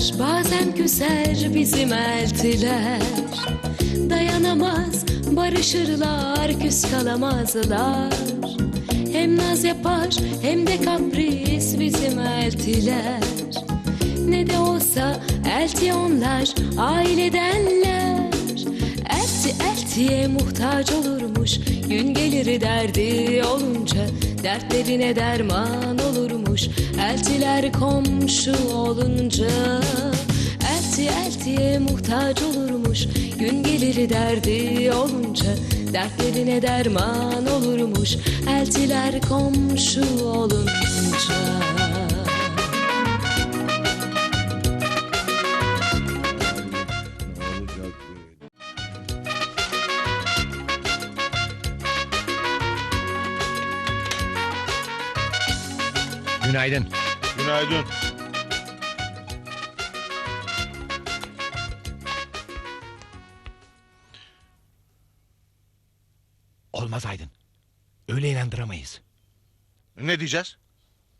kızar bazen küser bizim eltiler. Dayanamaz barışırlar küs kalamazlar. Hem naz yapar hem de kapris bizim eltiler. Ne de olsa elti onlar ailedenler. Elti eltiye muhtaç olurmuş Gün gelir derdi olunca Dertlerine derman olurmuş Eltiler komşu olunca Elti eltiye muhtaç olurmuş. Gün gelir derdi olunca Dertlerine derman olurmuş. Eltiler komşu olunca Günaydın. Günaydın. Olmaz Aydın. Öyle inandıramayız. Ne diyeceğiz?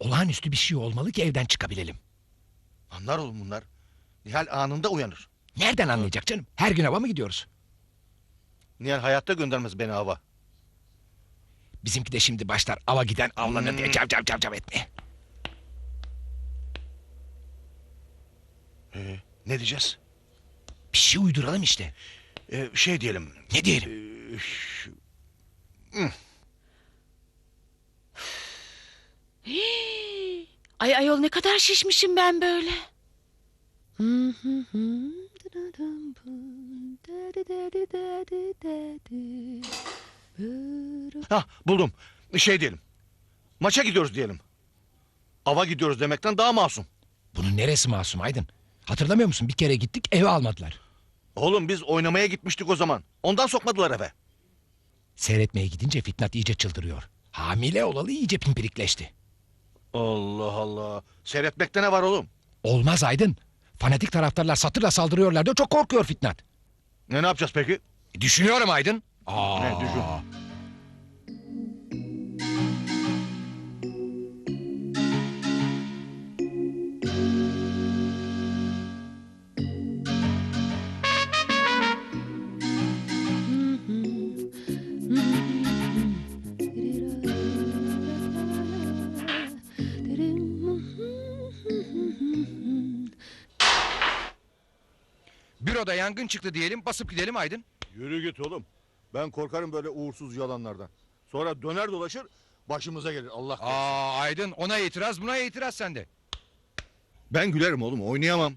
Olağanüstü bir şey olmalı ki evden çıkabilelim. Anlar oğlum bunlar. Nihal anında uyanır. Nereden anlayacak canım? Her gün hava mı gidiyoruz? Nihal hayatta göndermez beni hava. Bizimki de şimdi başlar ava giden avlanır diye cav cav cav cav etmeye. Ee, ne diyeceğiz? Bir şey uyduralım işte. Ee, şey diyelim. Ne diyelim? Ee, şu- Ay ayol ne kadar şişmişim ben böyle. Hah buldum. Şey diyelim. Maça gidiyoruz diyelim. Ava gidiyoruz demekten daha masum. Bunun neresi masum Aydın? Hatırlamıyor musun? Bir kere gittik eve almadılar. Oğlum biz oynamaya gitmiştik o zaman. Ondan sokmadılar eve. Seyretmeye gidince Fitnat iyice çıldırıyor. Hamile olalı iyice pimpirikleşti. Allah Allah. Seyretmekte ne var oğlum? Olmaz Aydın. Fanatik taraftarlar satırla saldırıyorlar diyor. Çok korkuyor Fitnat. Ne ne yapacağız peki? Düşünüyorum Aydın. Aa. Ne düşün? Büroda yangın çıktı diyelim basıp gidelim Aydın. Yürü git oğlum. Ben korkarım böyle uğursuz yalanlardan. Sonra döner dolaşır başımıza gelir Allah korusun. Aa Aydın ona itiraz buna itiraz sende. Ben gülerim oğlum oynayamam.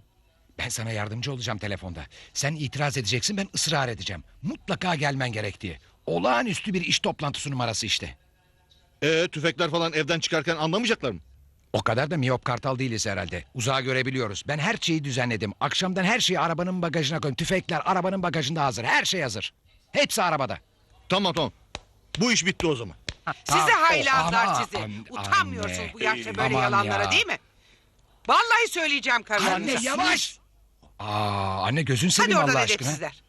Ben sana yardımcı olacağım telefonda. Sen itiraz edeceksin ben ısrar edeceğim. Mutlaka gelmen gerek diye. Olağanüstü bir iş toplantısı numarası işte. Ee tüfekler falan evden çıkarken anlamayacaklar mı? O kadar da miyop kartal değiliz herhalde. Uzağa görebiliyoruz. Ben her şeyi düzenledim. Akşamdan her şeyi arabanın bagajına koydum. Tüfekler arabanın bagajında hazır. Her şey hazır. Hepsi arabada. Tamam tamam. Bu iş bitti o zaman. Size Aa, haylazlar ama- sizi. an- Utanmıyorsunuz anne. bu yaşta böyle Aman yalanlara ya. değil mi? Vallahi söyleyeceğim karılarınıza. Anne yavaş. Aa anne gözün seveyim Hadi oradan Allah aşkına. edepsizler.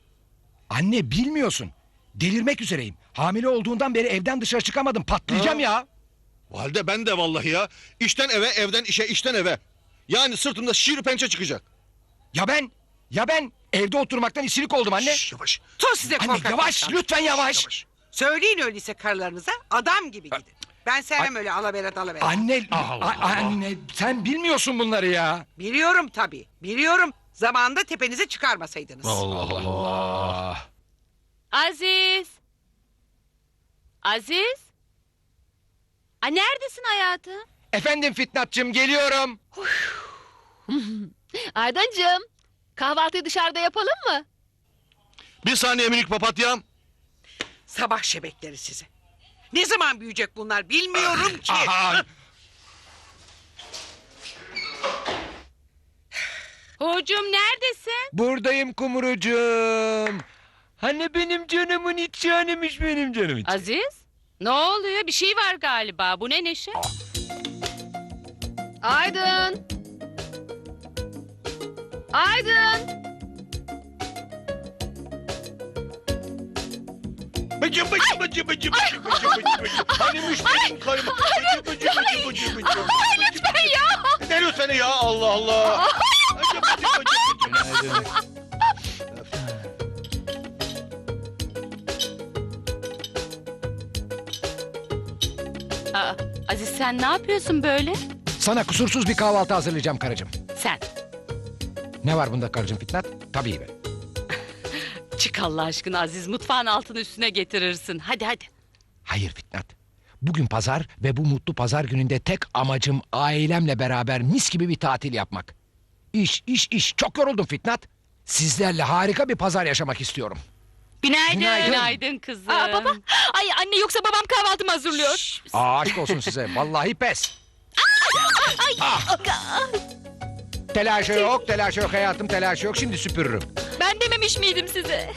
Anne bilmiyorsun. Delirmek üzereyim. Hamile olduğundan beri evden dışarı çıkamadım. Patlayacağım Ha. Ya. Valide ben de vallahi ya. İşten eve evden işe işten eve. Yani sırtımda şiir pençe çıkacak. Ya ben? Ya ben evde oturmaktan isilik oldum anne. Şş, yavaş. Tut size Anne korkak yavaş insan. lütfen yavaş. Yavaş. Söyleyin öyleyse karılarınıza adam gibi gidin. Ben sevmem öyle alabere dalavere. Anne, Allah a- anne sen bilmiyorsun bunları ya. Biliyorum tabii. Biliyorum. Zamanında tepenize çıkarmasaydınız. Allah Allah. Aziz. Aziz. A neredesin hayatım? Efendim Fitnatçım geliyorum. Aydancığım. Kahvaltıyı dışarıda yapalım mı? Bir saniye minik papatyam. Sabah şebekleri size. Ne zaman büyüyecek bunlar bilmiyorum ki. Aha. Hocam neredesin? Buradayım kumurucuğum. Hani benim canımın içi hanemiş benim canım içi. Aziz. Ne oluyor? Bir şey var galiba. Bu ne neşe? Aydın! Aydın! Bıcı bıcı bıcı bıcı bıcı bıcı bıcı bıcı. Hani müşterim kayma. Bıcı bıcı bıcı bıcı bıcı. Ay lütfen ya. Ne lütfeni ya Allah Allah. Aziz sen ne yapıyorsun böyle? Sana kusursuz bir kahvaltı hazırlayacağım karıcığım. Sen Ne var bunda karıcığım Fitnat? Tabii be. çık Allah aşkına Aziz mutfağın altını üstüne getirirsin. Hadi hadi. Hayır Fitnat. Bugün pazar ve bu mutlu pazar gününde tek amacım ailemle beraber mis gibi bir tatil yapmak. İş, iş, iş. Çok yoruldum Fitnat. Sizlerle harika bir pazar yaşamak istiyorum. Günaydın. Günaydın. Günaydın kızım. Aa, baba. Ay anne yoksa babam kahvaltımı hazırlıyor. Aa, aşk olsun size. Vallahi pes. Ah! Telaşı yok, telaşı yok hayatım, telaşı yok. Şimdi süpürürüm. Ben dememiş miydim size?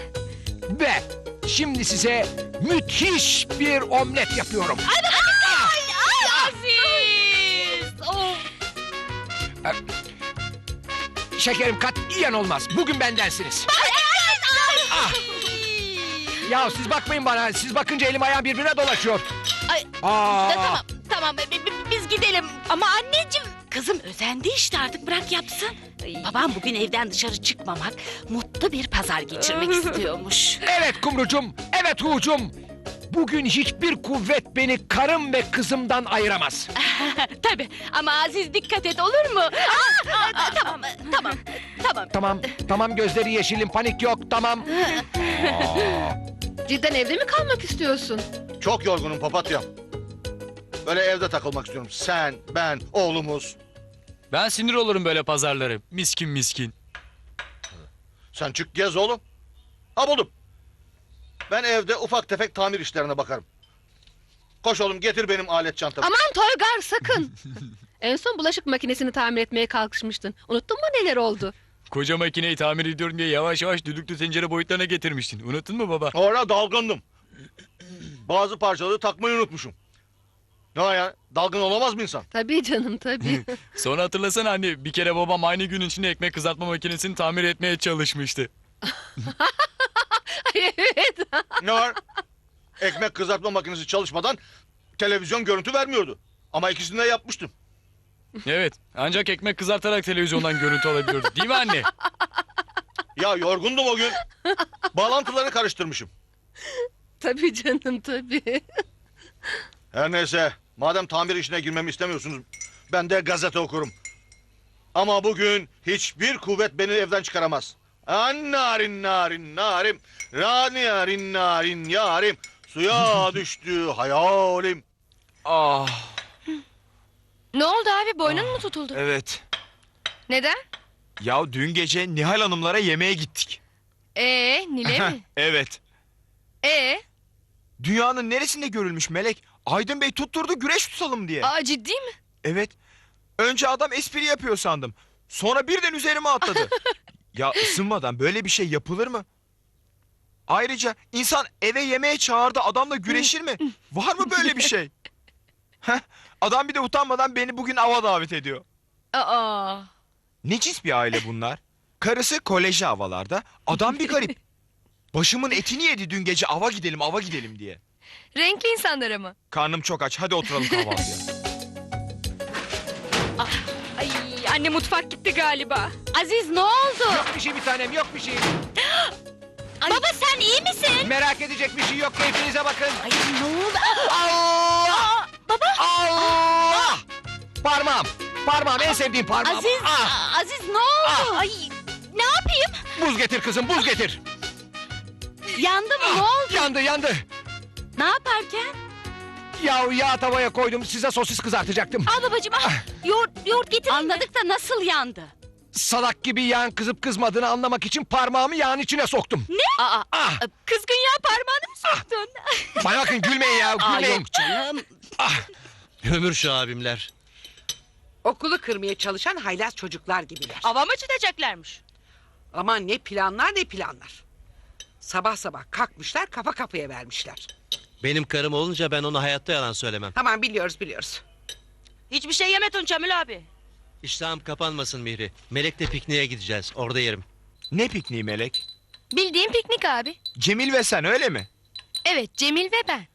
Ve şimdi size müthiş bir omlet yapıyorum. Aziz. Of. Şekerim katiyen olmaz. Bugün bendensiniz. Ah! Ya siz bakmayın bana. Siz bakınca elim ayağım birbirine dolaşıyor. Ay, Aa, Ya, tamam tamam bi- bi- biz gidelim. Ama anneciğim. Kızım özendi işte artık bırak yapsın. Babam bugün evden dışarı çıkmamak, mutlu bir pazar geçirmek istiyormuş. Evet kumrucum, evet hucum. Bugün hiçbir kuvvet beni karım ve kızımdan ayıramaz. Tabii ama Aziz dikkat et olur mu? Aa, aa, Tamam tamam tamam. Tamam, tamam gözleri yeşilim, panik yok, tamam. Cidden evde mi kalmak istiyorsun? Çok yorgunum papatyam. Böyle evde takılmak istiyorum. Sen, ben, oğlumuz. Ben sinir olurum böyle pazarları. Miskin miskin. Sen çık gez oğlum. Ha buldum. Ben evde ufak tefek tamir işlerine bakarım. Koş oğlum getir benim alet çantamı. Aman Toygar sakın. en son bulaşık makinesini tamir etmeye kalkışmıştın. Unuttun mu neler oldu? Koca makineyi tamir ediyorum diye yavaş yavaş düdüklü tencere boyutlarına getirmiştin. Unuttun mu baba? Orada dalgındım. Bazı parçaları takmayı unutmuşum. Ne var ya? Dalgın olamaz mı insan? Tabii canım tabii. Sonra hatırlasana anne bir kere babam aynı gün içinde ekmek kızartma makinesini tamir etmeye çalışmıştı. evet. Ne var? Ekmek kızartma makinesi çalışmadan televizyon görüntü vermiyordu. Ama ikisini de yapmıştım. Evet ancak ekmek kızartarak televizyondan görüntü alabiliyordu. Değil mi anne? Ya yorgundum o gün. Bağlantıları karıştırmışım. Tabii canım tabii. Her neyse. Madem tamir işine girmemi istemiyorsunuz. Ben de gazete okurum. Ama bugün hiçbir kuvvet beni evden çıkaramaz. An narin narin narim. Rani yarin narin yarim. Suya düştü hayalim. Ah Ne oldu abi boynun mu tutuldu? evet. Neden? Ya dün gece Nihal Hanımlara yemeğe gittik. Ee Nile mi? Evet. Ee Dünyanın neresinde görülmüş melek? Aydın Bey tutturdu güreş tutalım diye. aa ciddi mi? Evet. Önce adam espri yapıyor sandım. Sonra birden üzerime atladı. ya ısınmadan böyle bir şey yapılır mı? Ayrıca insan eve yemeğe çağırdı adamla güreşir mi? Var mı böyle bir şey? Heh, adam bir de utanmadan beni bugün ava davet ediyor. Aa. Necis bir aile bunlar. Karısı koleji havalarda, adam bir garip. Başımın etini yedi dün gece ava gidelim ava gidelim diye. Renkli insanlar ama. Karnım çok aç hadi oturalım kahvaltıya. Ay anne mutfak gitti galiba. Aziz ne oldu? Yok bir şey bir tanem, yok bir şey. Baba sen iyi misin? Merak edecek bir şey yok, keyfinize bakın. Ay ne oldu? Allah! Baba! Allah! Parmağım, parmağım en sevdiğim parmağım. Aziz, Ah! Aziz ne oldu? Ay ne yapayım? Buz getir kızım, buz getir. Yandı mı? Ne oldu? Yandı, yandı. Ne yaparken? Ya yağ tavaya koydum, size sosis kızartacaktım. Al babacığım al. Yoğurt, yoğurt getir. Anladık da nasıl yandı? Salak gibi yağın kızıp kızmadığını anlamak için parmağımı yağın içine soktum. Aa, Ah! kızgın yağ parmağını mı soktun? Bana bakın gülmeyin ya, Aa gülmeyin. yok canım. Ömür şu abimler. Okulu kırmaya çalışan haylaz çocuklar gibiler. Ava mı çıkacaklarmış? Aman ne planlar ne planlar. Sabah sabah kalkmışlar kafa kafaya vermişler. Benim karım olunca ben ona hayatta yalan söylemem. Tamam biliyoruz biliyoruz. Hiçbir şey yemedin Cemil abi. İştahım kapanmasın Mihri. Melek'le pikniğe gideceğiz. Orada yerim. ne pikniği melek? Bildiğim piknik abi. Cemil ve sen öyle mi? Evet Cemil ve ben.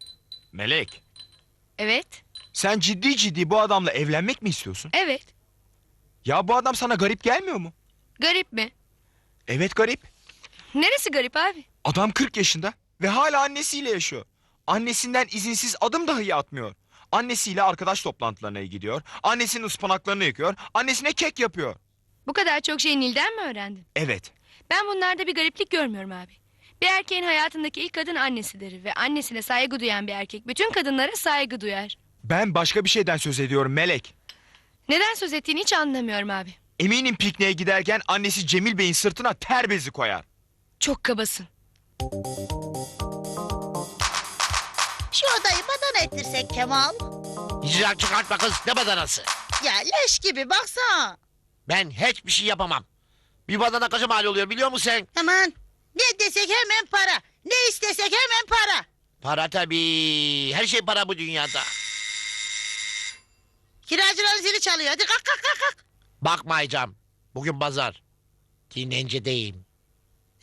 Melek. Evet. Sen ciddi ciddi bu adamla evlenmek mi istiyorsun? Evet. Ya bu adam sana garip gelmiyor mu? Garip mi? Evet garip. Neresi garip abi? Adam 40 yaşında ve hala annesiyle yaşıyor. Annesinden izinsiz adım dahi atmıyor. Annesiyle arkadaş toplantılarına gidiyor. Annesinin ıspanaklarını yıkıyor. Annesine kek yapıyor. Bu kadar çok şeyi Nil'den mi öğrendin? Evet. Ben bunlarda bir gariplik görmüyorum abi. Bir erkeğin hayatındaki ilk kadın annesidir ve annesine saygı duyan bir erkek bütün kadınlara saygı duyar. Ben başka bir şeyden söz ediyorum Melek. Neden söz ettiğini hiç anlamıyorum abi. Eminim pikniğe giderken annesi Cemil Bey'in sırtına ter bezi koyar. Çok kabasın. Şu odayı badana ettirsek Kemal. İcra çıkartma kız ne badanası? Ya leş gibi baksana. Ben hiçbir şey yapamam. Bir badana kaça mal oluyor biliyor musun sen? Aman ne desek hemen para. Ne istesek hemen para. Para tabii. Her şey para bu dünyada. Kiracıların zili çalıyor. Hadi kalk kalk kalk. kalk. Bakmayacağım. Bugün pazar. Dinlencedeyim.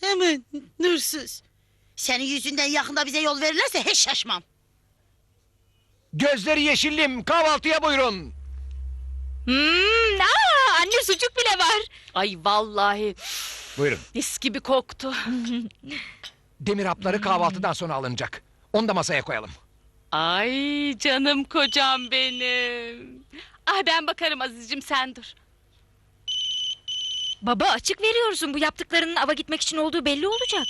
Hemen nursuz. Senin yüzünden yakında bize yol verirlerse hiç şaşmam. Gözleri yeşillim kahvaltıya buyurun. Hmm, anne sucuk bile var. Ay vallahi Buyurun. mis gibi koktu. Demir hapları kahvaltıdan sonra alınacak. Onu da masaya koyalım. Ay canım kocam benim. Ah ben bakarım Aziz'cim sen dur. Baba açık veriyorsun. Bu yaptıklarının ava gitmek için olduğu belli olacak.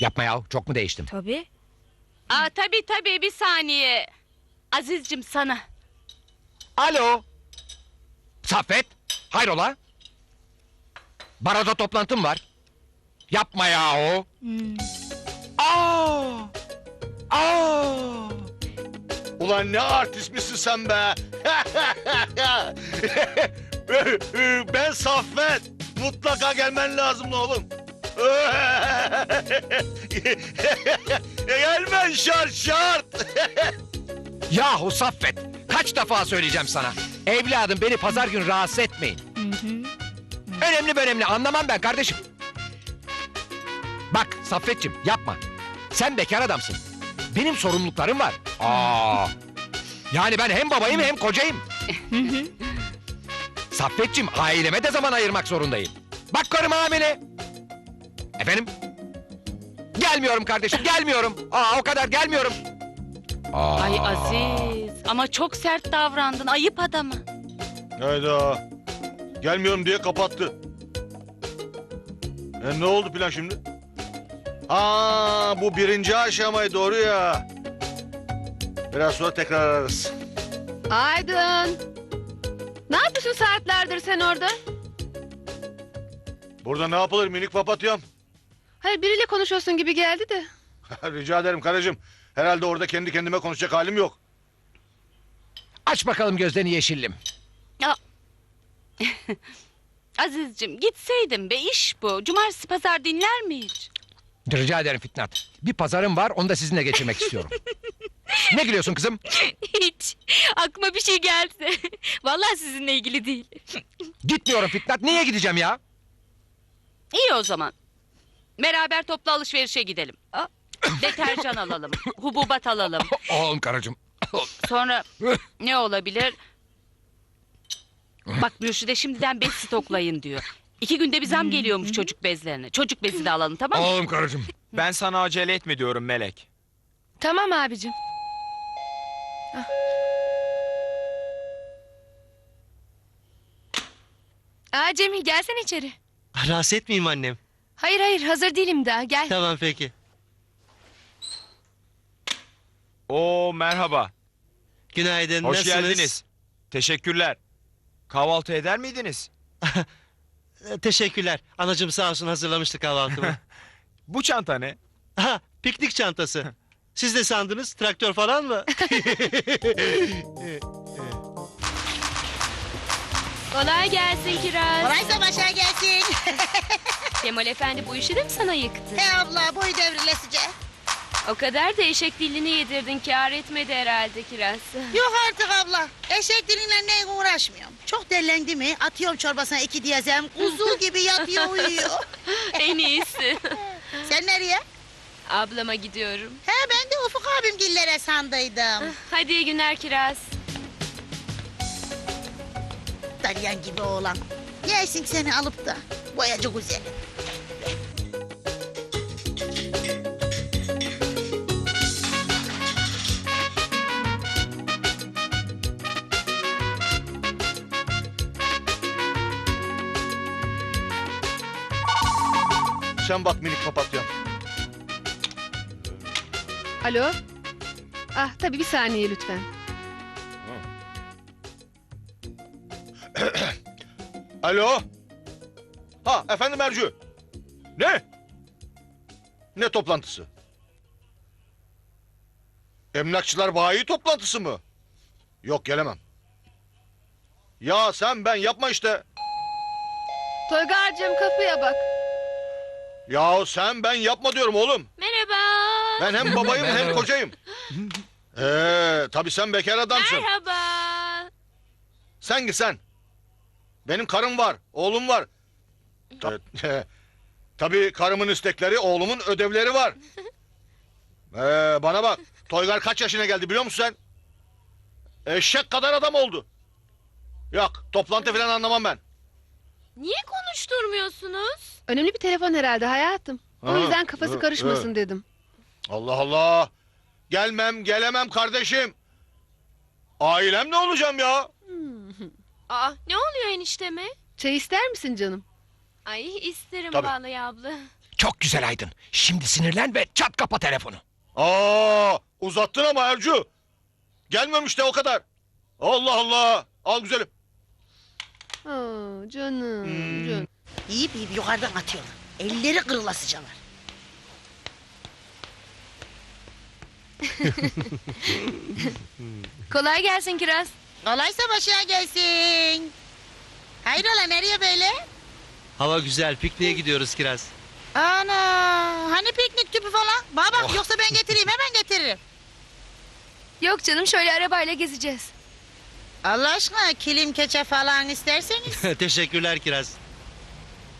Yapma ya çok mu değiştim? Tabii. Aa tabii tabii bir saniye. Aziz'cim sana. Alo. Saffet. Hayrola? Baroda toplantım var. Yapma ya o. Aa! Aa! Ulan ne artist misin sen be? ben Saffet. Mutlaka gelmen lazım oğlum. Gelmen şart şart. Yahu Saffet. Kaç defa söyleyeceğim sana. Evladım beni pazar günü rahatsız etmeyin. Önemli mi önemli anlamam ben kardeşim. Bak Saffetçim yapma. Sen bekar adamsın. Benim sorumluluklarım var. Aa. Yani ben hem babayım hem kocayım. Saffetçim aileme de zaman ayırmak zorundayım. Bak karım hamile. Efendim? Gelmiyorum kardeşim gelmiyorum. Aa o kadar gelmiyorum. Aa. Ay Aziz ama çok sert davrandın ayıp adama. Hayda. Gelmiyorum diye kapattı. E ne oldu plan şimdi? Ha bu birinci aşamayı doğru ya. Biraz sonra tekrar ararız. Aydın. Ne yapıyorsun saatlerdir sen orada? Burada ne yapılır minik papatyam? Hayır biriyle konuşuyorsun gibi geldi de. Rica ederim karıcığım. Herhalde orada kendi kendime konuşacak halim yok. Aç bakalım gözlerini yeşillim. Aziz'cim gitseydim be iş bu. Cumartesi pazar dinler mi hiç? Rica ederim Fitnat. Bir pazarım var onu da sizinle geçirmek istiyorum. ne gülüyorsun kızım? Hiç. Aklıma bir şey gelse. Vallahi sizinle ilgili değil. Gitmiyorum Fitnat. Niye gideceğim ya? İyi o zaman. Beraber toplu alışverişe gidelim. Deterjan alalım. Hububat alalım. Oğlum karıcığım. Sonra ne olabilir? Bak Mürşide şimdiden bez stoklayın diyor. İki günde bir zam geliyormuş çocuk bezlerine. Çocuk bezi de alalım tamam mı? Oğlum karıcığım. Ben sana acele etme diyorum Melek. Tamam abicim. Ah. Aa Cemil gelsene içeri. Rahatsız etmeyeyim annem. Hayır hayır hazır değilim daha gel. Tamam peki. Oo merhaba. Günaydın. Hoş nasılsınız? geldiniz. Teşekkürler. Kahvaltı eder miydiniz? Teşekkürler. Anacığım sağ olsun hazırlamıştı kahvaltımı. Bu çanta ne? Aha piknik çantası. Siz de sandınız traktör falan mı? Kolay gelsin Kiraz. Kolaysa başa gelsin. Kemal Efendi bu işi de mi sana yıktı? He abla boy devrilesice. O kadar da eşek dilini yedirdin kâr etmedi herhalde Kiraz. Yok artık abla. Eşek dilinle ne uğraşmıyorum. Çok dellendi mi atıyorum çorbasına iki diyezem. Kuzu gibi yatıyor uyuyor. en iyisi. Sen nereye? Ablama gidiyorum. He ben de Ufuk abim gillere sandıydım. Hadi iyi günler Kiraz. Dalyan gibi oğlan. Yersin seni alıp da boyacı güzeli. Sen bak minik papatyam. Alo? Ah tabii bir saniye lütfen. Alo? Ha efendim Ercü. Ne? Ne toplantısı? Emlakçılar bayi toplantısı mı? Yok gelemem. Ya sen ben yapma işte. Toygar'cığım kapıya bak. Ya sen ben yapma diyorum oğlum. Merhaba. Ben hem babayım hem kocayım. Ee, tabii sen bekar adamsın. Merhaba. Sen git sen. Benim karım var, oğlum var. Ta- Tabii karımın istekleri, oğlumun ödevleri var. Ee, bana bak, Toygar kaç yaşına geldi biliyor musun sen? Eşek kadar adam oldu. Yok, toplantı falan anlamam ben. Niye konuşturmuyorsunuz? Önemli bir telefon herhalde hayatım. O Ha, yüzden kafası ha, karışmasın ha. dedim. Allah Allah. Gelmem, gelemem kardeşim. Ailem ne olacağım ya? Aa ne oluyor enişteme? Çay ister misin canım? Ay isterim Tabii. vallahi abla. Çok güzel Aydın. Şimdi sinirlen ve çat kapa telefonu. Aa, uzattın ama Ercü. Gelmemiş de o kadar. Allah Allah. Al güzelim. Aa, canım, Hmm. canım. Yiyip yiyip yukarıdan atıyorlar. Elleri kırılasıcalar. Kolay gelsin Kiraz. Kolaysa başına gelsin. Hayrola nereye böyle? Hava güzel pikniğe gidiyoruz Kiraz. Ana hani piknik tüpü falan? Bana bak yoksa ben getireyim hemen getiririm. Yok canım şöyle arabayla gezeceğiz. Allah aşkına kilim keçe falan isterseniz Teşekkürler Kiraz.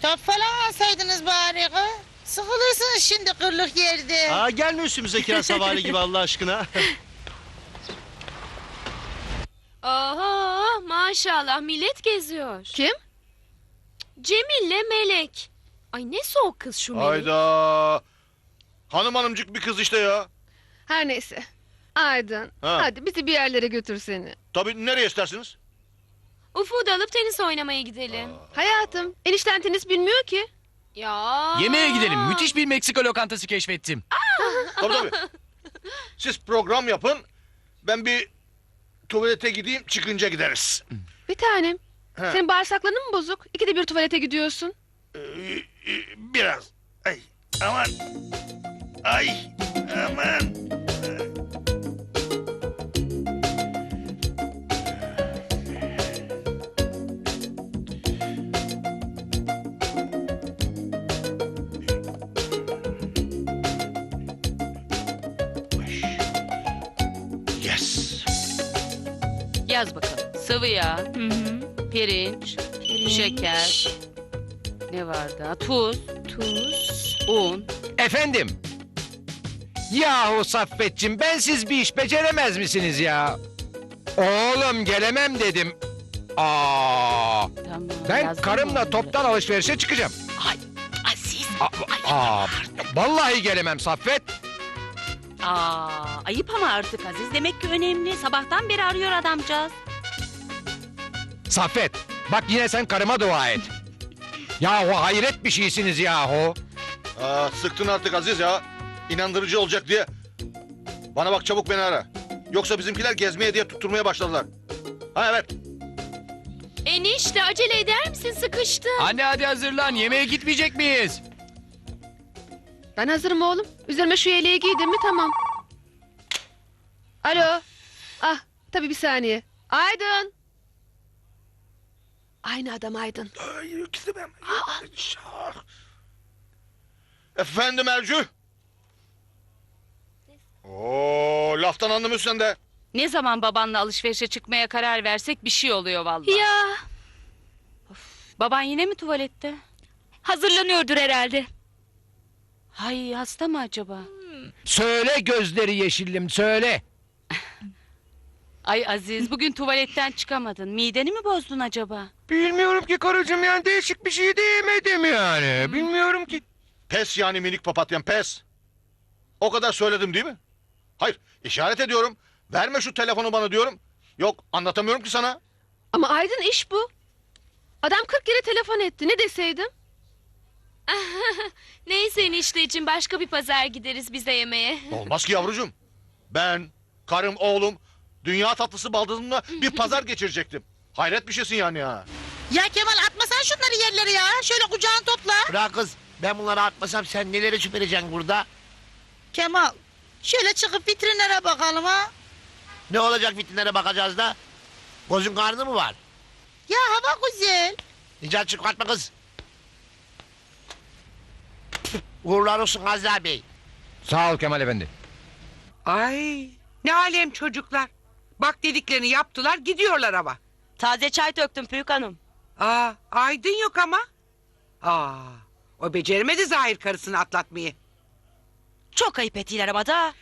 Top falan alsaydınız bari. kız. Sıkılırsınız şimdi kırlık yerde. Aa gelme üstümüze Kiraz havali gibi Allah aşkına. Oho maşallah millet geziyor. Kim? Cemil'le Melek. Ay ne soğuk kız şu Melek. Hayda. Hanım hanımcık bir kız işte ya. Her neyse. Aydın, Ha. hadi bizi bir yerlere götür seni. Tabii nereye istersiniz? Ufuk'u da alıp tenis oynamaya gidelim. Hayatım, enişten tenis bilmiyor ki. Ya. Yemeğe gidelim. Müthiş bir Meksika lokantası keşfettim. Tabii tabii. Siz program yapın. Ben bir tuvalete gideyim çıkınca gideriz. Bir tanem. He. Senin bağırsakların mı bozuk? İkide bir tuvalete gidiyorsun. Ee, e, Biraz. Ay aman. Ay aman. Sıvı yağ, Hı hı. pirinç, şeker. Ne vardı? ha? Tuz, Tuz. un. Efendim? Yahu Saffetçim bensiz bir iş beceremez misiniz ya? Oğlum gelemem dedim. Aa, Tamam. ben yazdım karımla onları. toptan alışverişe çıkacağım. Ay, Aziz. Aa, aa, vallahi gelemem Saffet. Aa, ayıp ama artık Aziz. Demek ki önemli. Sabahtan beri arıyor adamcağız. Saffet, bak yine sen karıma dua et. Yahu hayret bir şeysiniz yahu. Aa, sıktın artık Aziz ya. İnandırıcı olacak diye. Bana bak çabuk beni ara. Yoksa bizimkiler gezmeye diye tutturmaya başladılar. Ha evet. Enişte acele eder misin sıkıştım. Anne hadi hazırlan. Yemeğe gitmeyecek miyiz? Ben hazırım oğlum. Üzerime şu yeleği giydim mi tamam. Alo. Ah, tabii bir saniye. Aydın. Aynı adam Aydın. Efendim Ercü. Oo, laftan anlamıyorsun sen de. Ne zaman babanla alışverişe çıkmaya karar versek bir şey oluyor vallahi. Ya Baban yine mi tuvalette? hazırlanıyordur herhalde. Hay hasta mı acaba? Söyle gözleri yeşillim söyle. Ay Aziz bugün tuvaletten çıkamadın. Mideni mi bozdun acaba? Bilmiyorum ki karıcığım yani değişik bir şey de yemedim yani. Bilmiyorum ki. Pes yani minik papatyam pes. O kadar söyledim değil mi? Hayır işaret ediyorum. Verme şu telefonu bana diyorum. Yok anlatamıyorum ki sana. Ama Aydın iş bu. Adam 40 kere telefon etti. Ne deseydim? Neyse enişteciğim başka bir pazar gideriz bize yemeğe. Olmaz ki yavrucuğum. Ben, karım, oğlum dünya tatlısı baldızımla bir pazar geçirecektim. Hayret bir şeysin yani ya. Ya Kemal atmasan şunları yerlere ya. Şöyle kucağını topla. Bırak kız. Ben bunları atmasam sen neleri süpüreceksin burada? Kemal şöyle çıkıp vitrinlere bakalım ha. Ne olacak vitrinlere bakacağız da? Gözün karnı mı var? Ya hava güzel. Nicat çıkartma kız. Uğurlar olsun Gazi Bey. Sağ ol Kemal Efendi. Ay ne alem çocuklar. Bak dediklerini yaptılar gidiyorlar ama. Taze çay döktüm Büyük Hanım. Aa Aydın yok ama. Aa o beceremedi Zahir karısını atlatmayı. Çok ayıp ettiler ama da.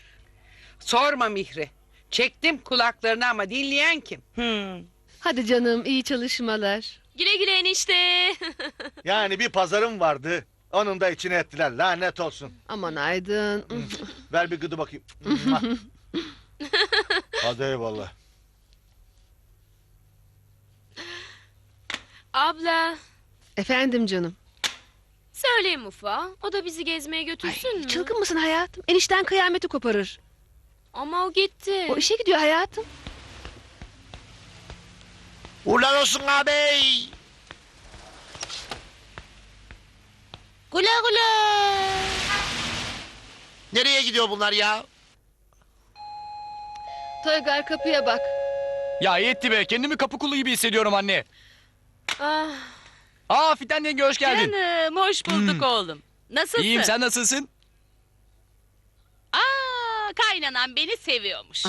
Sorma Mihri. Çektim kulaklarını ama dinleyen kim? Hmm. Hadi canım iyi çalışmalar. Güle güle enişte. Yani bir pazarım vardı. Onun da içine ettiler. Lanet olsun. Aman Aydın. Ver bir gıdı bakayım. Hadi eyvallah. Abla Efendim canım. söyleyeyim Ufa. O da bizi gezmeye götürsün mü? Çılgın mısın hayatım? Enişten kıyameti koparır. Ama o gitti. O işe gidiyor hayatım. Uğurlar olsun ağabey. Güle güle. Nereye gidiyor bunlar ya? Toygar kapıya bak. Ya yetti be kendimi kapı kulu gibi hissediyorum anne. Ah, Aa Fidan yenge hoş geldin. Canım hoş bulduk oğlum. Nasılsın? İyiyim sen nasılsın? Aa, kaynanan beni seviyormuş.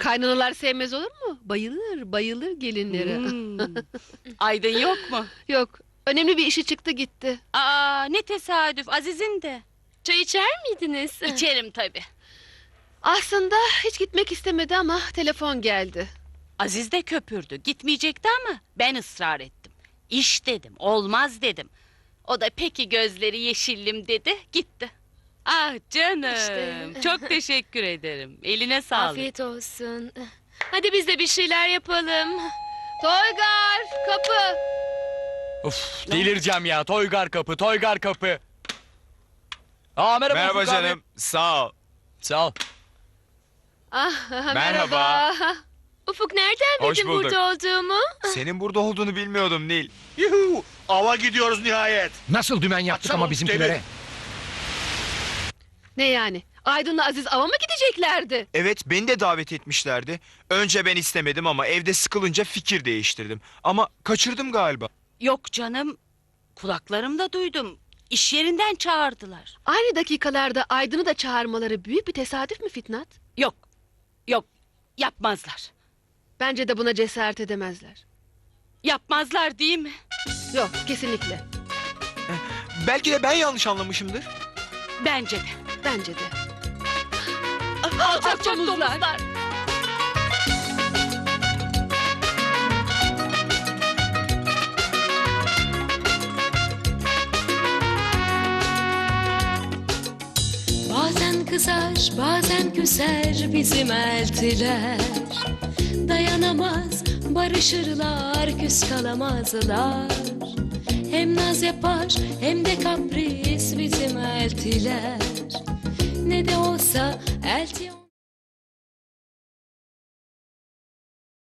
Kaynanalar sevmez olur mu? Bayılır, bayılır gelinlere. Hmm. Aydın yok mu? Yok, önemli bir işi çıktı gitti. Aa, ne tesadüf Aziz'in de. çay içer miydiniz? İçerim tabii. Aslında hiç gitmek istemedi ama telefon geldi. Aziz de köpürdü. Gitmeyecekti ama ben ısrar ettim. İş dedim, olmaz dedim. O da peki gözleri yeşillim dedi, gitti. Ah canım, İşte. çok teşekkür ederim. Eline sağlık. Afiyet olsun. Hadi biz de bir şeyler yapalım. Toygar, kapı. Of delireceğim ya Toygar kapı Toygar kapı. Aa merhaba Merhaba Ufuk abi. canım. Sağ ol. Sağ ol. Ah, merhaba. Merhaba. Ufuk nereden Hoş bildin bulduk. burada olduğumu? Senin burada olduğunu bilmiyordum Nil. Yuhu! Ava gidiyoruz nihayet. Nasıl dümen yaptık Açsana ama bizimkilere. deli. Ne yani? Aydın'la Aziz ava mı gideceklerdi? Evet beni de davet etmişlerdi. Önce ben istemedim ama evde sıkılınca fikir değiştirdim. Ama kaçırdım galiba. Yok canım, kulaklarımda duydum. İş yerinden çağırdılar. Aynı dakikalarda Aydın'ı da çağırmaları büyük bir tesadüf mü Fitnat? Yok, yok, yapmazlar. Bence de buna cesaret edemezler. Yapmazlar değil mi? Yok, kesinlikle. Belki de ben yanlış anlamışımdır. Bence de. Bence de. Alçak domuzlar. Kızar, bazen küser bizim eltiler. Dayanamaz, barışırlar, küs kalamazlar. Hem naz yapar, hem de kapris bizim eltiler. Ne de olsa elti